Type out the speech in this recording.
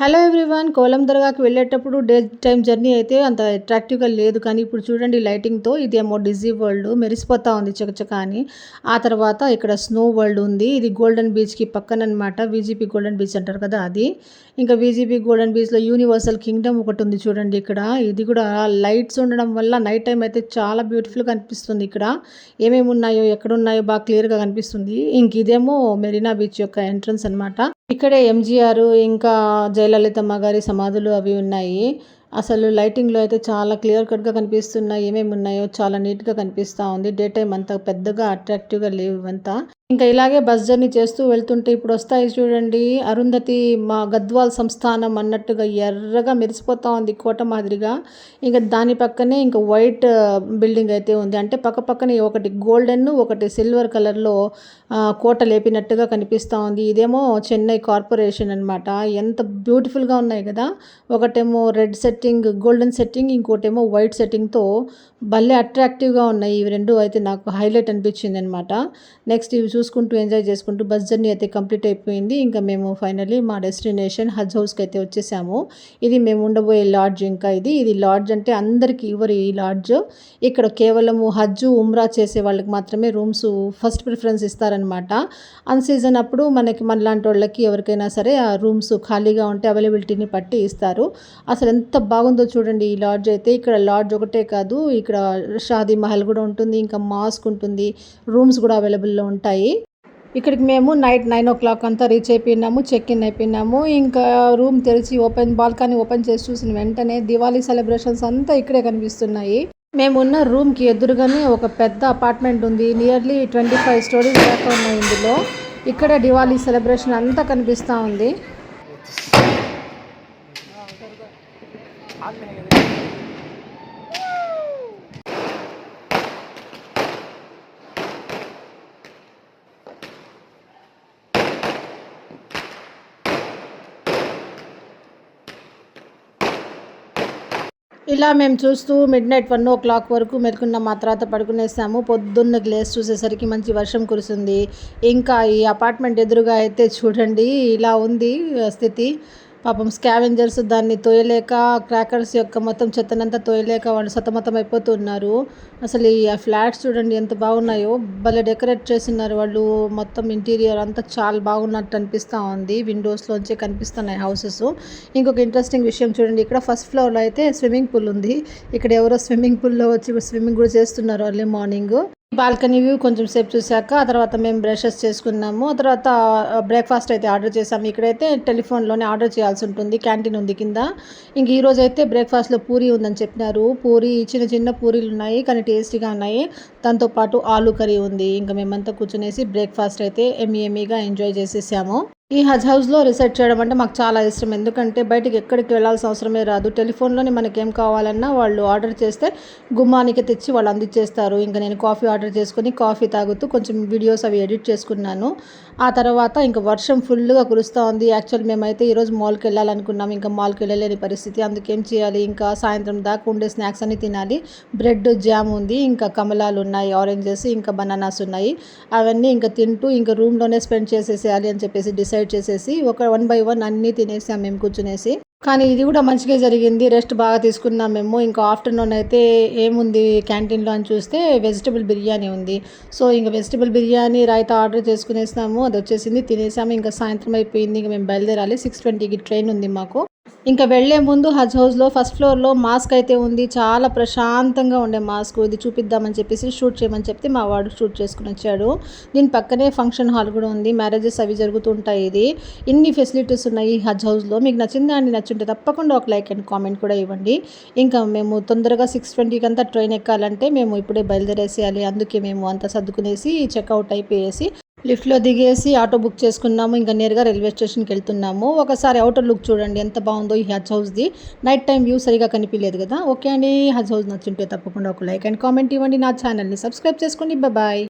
Hello everyone Kolam దర్గాకి వెళ్ళేటప్పుడు day time journey అయితే అంత అట్రాక్టివ్గా లేదు. కానీ ఇప్పుడు చూడండి లైటింగ్తో ఇదేమో డిజీ వరల్డ్ మెరిసిపోతా ఉంది చకచక అని. ఆ తర్వాత ఇక్కడ స్నో వరల్డ్ ఉంది. ఇది గోల్డెన్ బీచ్కి పక్కన అనమాట వీజీపీ గోల్డెన్ బీచ్ అంటారు కదా అది. ఇంకా వీజీపీ గోల్డెన్ బీచ్లో యూనివర్సల్ కింగ్డమ్ ఒకటి ఉంది చూడండి ఇక్కడ. ఇది కూడా లైట్స్ ఉండడం వల్ల నైట్ టైం అయితే చాలా బ్యూటిఫుల్గా కనిపిస్తుంది ఇక్కడ. ఏమేమి ఉన్నాయో ఎక్కడున్నాయో బాగా క్లియర్గా కనిపిస్తుంది. ఇంక ఇదేమో మెరీనా బీచ్ యొక్క ఎంట్రన్స్ అనమాట ఇక్కడే ఎంజీఆర్ ఇంకా జయలలితమ్మ గారి సమాధులు అవి ఉన్నాయి. అసలు లైటింగ్లో అయితే చాలా క్లియర్ కట్గా కనిపిస్తున్నాయి. ఏమేమి ఉన్నాయో చాలా నీట్గా కనిపిస్తూ ఉంది. డే టైం అంత పెద్దగా అట్రాక్టివ్గా లేవు ఇవంతా ఇంకా ఇలాగే బస్ జర్నీ చేస్తూ వెళ్తుంటే ఇప్పుడు వస్తాయి చూడండి. అరుంధతి మా గద్వాల్ సంస్థానం అన్నట్టుగా ఎర్రగా మెరిసిపోతా ఉంది కోట మాదిరిగా. ఇంకా దాని పక్కనే ఇంకా వైట్ బిల్డింగ్ అయితే ఉంది. అంటే పక్క పక్కనే ఒకటి గోల్డెన్ ఒకటి సిల్వర్ కలర్లో కోట లేపినట్టుగా కనిపిస్తూ ఉంది. ఇదేమో చెన్నై కార్పొరేషన్ అనమాట ఎంత బ్యూటిఫుల్గా ఉన్నాయి కదా. ఒకటేమో రెడ్ సెట్టింగ్ గోల్డెన్ సెట్టింగ్ ఇంకోటేమో వైట్ సెట్టింగ్తో భలే అట్రాక్టివ్గా ఉన్నాయి. ఇవి రెండు అయితే నాకు హైలైట్ అనిపించింది అనమాట నెక్స్ట్ ఇవి చూసుకుంటూ ఎంజాయ్ చేసుకుంటూ బస్ జర్నీ అయితే కంప్లీట్ అయిపోయింది. ఇంకా మేము ఫైనలీ మా డెస్టినేషన్ హజ్ హౌస్కి అయితే వచ్చేసాము. ఇది మేము ఉండబోయే లాడ్జ్ ఇంకా ఇది. ఇది లాడ్జ్ అంటే అందరికీ ఇవ్వరు ఈ లాడ్జ్. ఇక్కడ కేవలము హజ్ ఉమ్రా చేసే వాళ్ళకి మాత్రమే రూమ్స్ ఫస్ట్ ప్రిఫరెన్స్ ఇస్తారనమాట అన్ సీజన్ అప్పుడు మనకి మనలాంటి వాళ్ళకి ఎవరికైనా సరే ఆ రూమ్స్ ఖాళీగా ఉంటే అవైలబిలిటీని పట్టి ఇస్తారు. అసలు ఎంత బాగుందో చూడండి ఈ లాడ్జ్ అయితే. ఇక్కడ లాడ్జ్ ఒకటే కాదు ఇక్కడ షాదీ మహల్ కూడా ఉంటుంది ఇంకా మాస్క్ ఉంటుంది రూమ్స్ కూడా అవైలబుల్లో ఉంటాయి. ఇక్కడికి మేము నైట్ నైన్ ఓ క్లాక్ అంతా రీచ్ అయిపోయినాము చెక్ ఇన్ అయిపోయినాము. ఇంకా రూమ్ తెరిచి ఓపెన్ బాల్కనీ ఓపెన్ చేసి చూసిన వెంటనే దివాళీ సెలబ్రేషన్స్ అంతా ఇక్కడే కనిపిస్తున్నాయి. మేమున్న రూమ్కి ఎదురుగానే ఒక పెద్ద అపార్ట్మెంట్ ఉంది. నియర్లీ ట్వంటీ ఫైవ్ స్టోరీస్ దాకా ఉన్నాయి ఇందులో. ఇక్కడే దివాళీ సెలబ్రేషన్ అంతా కనిపిస్తూ ఉంది. ఇలా మేము చూస్తూ midnight one o'clock వరకు మెలుకున్న మా తర్వాత పడుకునేసాము. పొద్దున్న గ్లేస్ చూసేసరికి మంచి వర్షం కురిసింది. ఇంకా ఈ అపార్ట్మెంట్ ఎదురుగా అయితే చూడండి ఇలా ఉంది స్థితి. పాపం స్కావెంజర్స్ దాన్ని తోయలేక క్రాకర్స్ యొక్క మొత్తం చెత్తనంతా తోయలేక వాళ్ళు సతమతం అయిపోతున్నారు అసలు ఈ ఫ్లాట్స్ చూడండి ఎంత బాగున్నాయో. భలే డెకరేట్ చేస్తున్నారు వాళ్ళు. మొత్తం ఇంటీరియర్ అంతా చాలా బాగున్నట్టు అనిపిస్తూ ఉంది. విండోస్లోంచి కనిపిస్తున్నాయి హౌసెస్. ఇంకొక ఇంట్రెస్టింగ్ విషయం చూడండి. ఇక్కడ ఫస్ట్ ఫ్లోర్లో అయితే స్విమ్మింగ్ పూల్ ఉంది. ఇక్కడ ఎవరో స్విమ్మింగ్ పూల్లో వచ్చి స్విమ్మింగ్ కూడా చేస్తున్నారు అర్లీ మార్నింగ్. బాల్కనీ వ్యూ కొంచెం సేపు చూశాక ఆ తర్వాత మేము బ్రషెస్ చేసుకున్నాము. ఆ తర్వాత బ్రేక్ఫాస్ట్ అయితే ఆర్డర్ చేసాము ఇక్కడైతే టెలిఫోన్లోనే ఆర్డర్ చేయాల్సి ఉంటుంది క్యాంటీన్ ఉంది కింద. ఇంక ఈరోజు అయితే బ్రేక్ఫాస్ట్లో పూరి ఉందని చెప్పినారు. పూరి చిన్న చిన్న పూరీలు ఉన్నాయి కానీ టేస్టీగా ఉన్నాయి. దాంతోపాటు ఆలు కర్రీ ఉంది. ఇంకా మేమంతా కూర్చునేసి బ్రేక్ఫాస్ట్ అయితే ఎమ్మి ఎమ్మిగా ఎంజాయ్ చేసేసాము. ఈ హజ్ హౌస్లో రీసెర్చ్ చేయడం అంటే మాకు చాలా ఇష్టం. ఎందుకంటే బయటకు ఎక్కడికి వెళ్ళాల్సిన అవసరమే రాదు. టెలిఫోన్లోనే మనకేం కావాలన్నా వాళ్ళు ఆర్డర్ చేస్తే గుమ్మానికి తెచ్చి వాళ్ళు అందించేస్తారు ఇంకా నేను కాఫీ ఆర్డర్ చేసుకుని కాఫీ తాగుతూ కొంచెం వీడియోస్ అవి ఎడిట్ చేసుకున్నాను. ఆ తర్వాత ఇంకా వర్షం ఫుల్గా కురుస్తూ ఉంది. యాక్చువల్ మేమైతే ఈరోజు మాల్కి వెళ్ళాలనుకున్నాం. ఇంకా మాల్కి వెళ్ళలేని పరిస్థితి. అందుకేం చేయాలి? ఇంకా సాయంత్రం దాకా ఉండే స్నాక్స్ అన్ని తినాలి. బ్రెడ్ జామ్ ఉంది. ఇంకా కమలాలు ఉన్నాయి ఆరెంజెస్ ఇంకా బనానాస్ ఉన్నాయి. అవన్నీ ఇంకా తింటూ ఇంకా రూమ్లోనే స్పెండ్ చేసేసేయాలి అని చెప్పేసి డిసైడ్ డిసైడ్ చేసేసి ఒక వన్ బై వన్ అన్నీ తినేసాం మేము కూర్చునేసి. కానీ ఇది కూడా మంచిగా జరిగింది. రెస్ట్ బాగా తీసుకున్నాం మేము. ఇంకా ఆఫ్టర్నూన్ అయితే ఏముంది క్యాంటీన్లో అని చూస్తే వెజిటబుల్ బిర్యానీ ఉంది. సో ఇంకా వెజిటబుల్ బిర్యానీ రైతా ఆర్డర్ చేసుకునేసాము అది వచ్చేసింది. తినేసాము. ఇంకా సాయంత్రం అయిపోయింది. ఇంకా మేము బయలుదేరాలి. సిక్స్ ట్వంటీకి ట్రైన్ ఉంది మాకు. ఇంకా వెళ్ళే ముందు హజ్ హౌస్లో ఫస్ట్ ఫ్లోర్లో మాస్క్ అయితే ఉంది. చాలా ప్రశాంతంగా ఉండే మాస్క్ ఇది. చూపిద్దామని చెప్పేసి షూట్ చేయమని చెప్తే మా వాడు షూట్ చేసుకుని వచ్చాడు. దీని పక్కనే ఫంక్షన్ హాల్ కూడా ఉంది. మ్యారేజెస్ అవి జరుగుతుంటాయి ఇది. ఇన్ని ఫెసిలిటీస్ ఉన్నాయి హజ్ హౌస్లో. మీకు నచ్చిందా అని నచ్చుంటే తప్పకుండా ఒక లైక్ అండ్ కామెంట్ కూడా ఇవ్వండి. ఇంకా మేము తొందరగా సిక్స్ ట్వంటీకి అంతా ట్రైన్ ఎక్కాలంటే మేము ఇప్పుడే బయలుదేరేసేయాలి. అందుకే మేము అంతా సర్దుకునేసి చెక్అవుట్ అయిపోయేసి లిఫ్ట్లో దిగేసి ఆటో బుక్ చేసుకున్నాము ఇంకా నేరుగా రైల్వే స్టేషన్కి వెళ్తున్నాము. ఒకసారి అవుటర్ లుక్ చూడండి ఎంత బాగుందో ఈ హజ్ హౌస్ది. నైట్ టైం వ్యూ సరిగా కనిపించలేదు కదా. ఓకే అండి హజ్ హౌస్ నచ్చుంటే తప్పకుండా ఒక లైక్ అండ్ కామెంట్ ఇవ్వండి నా ఛానల్ని. సబ్స్క్రైబ్ చేసుకోండి బాయ్.